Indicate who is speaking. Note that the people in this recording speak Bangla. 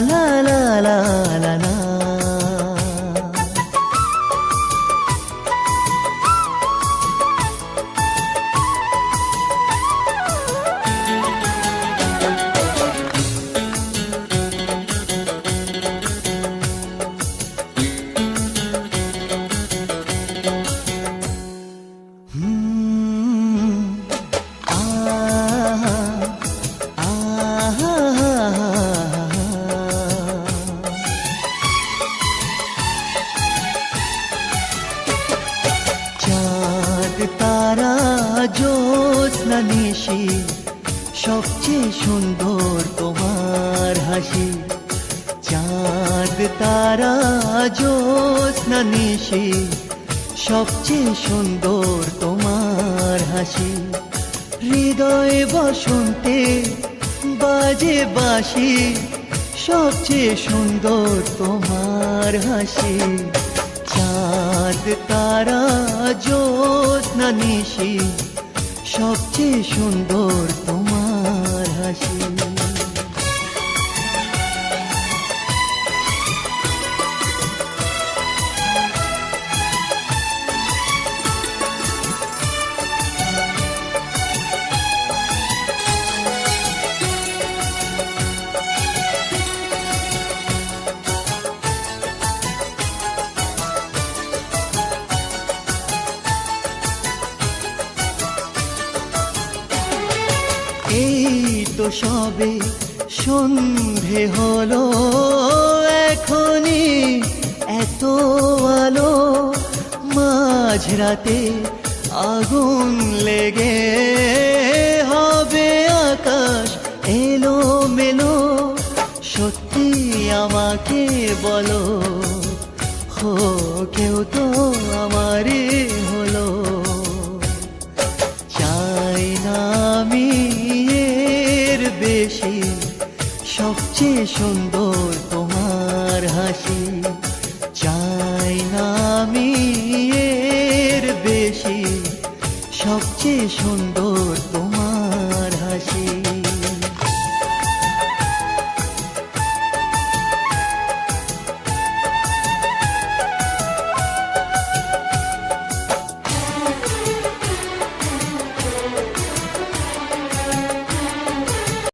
Speaker 1: la la la la la. চাঁদ তারা জ্যোৎস্না নিশি, সবচেয়ে সুন্দর তোমার হাসি। চাঁদ, তারা জ্যোৎস্না নিশি, সবচেয়ে সুন্দর তোমার হাসি। হৃদয়ে বসন্তে বাজে বাসি সবচেয়ে সুন্দর তোমার হাসি। চাঁদ, তারা জ্যোৎস্না নিশি সবচেয়ে সুন্দর তোমার হাসি। এই তো সবে সন্ধে হলো, এখনই এত আলো, মাঝরাতে আগুন লেগে হবে আকাশ এলো মেলো সত্যি আমাকে বলো, হো, কেউ তো আমারই হলো। চাই না সবচেয়ে সুন্দর তোমার হাসি। চাই না আমি এর বেশি। সবচেয়ে সুন্দর